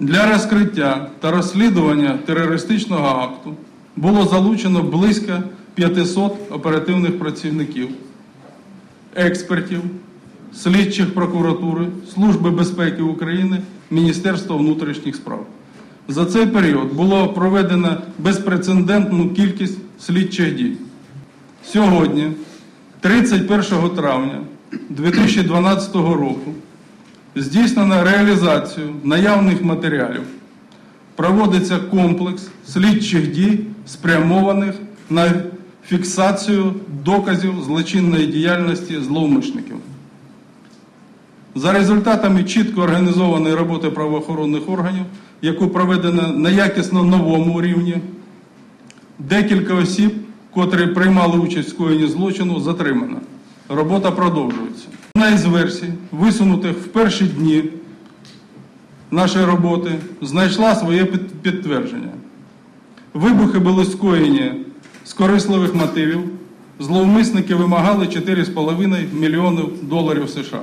Для розкриття та розслідування терористичного акту було залучено близько 500 оперативних працівників, експертів, слідчих прокуратури, Служби безпеки України, Міністерства внутрішніх справ. За цей період було проведено безпрецедентну кількість слідчих дій. Сьогодні, 31 травня 2012 року, здійснено реалізацію наявних матеріалів. Проводиться комплекс слідчих дій, спрямованих на фіксацію доказів злочинної діяльності зловмисників. За результатами чітко організованої роботи правоохоронних органів, яку проведено на якісно новому рівні, декілька осіб, котрі приймали участь в скоєнні злочину, затримано. Робота продовжується. Одна із версій, висунутих в перші дні нашої роботи, знайшла своє підтвердження. Вибухи були скоєні з корисливих мотивів. Зловмисники вимагали 4,5 мільйонів доларів США.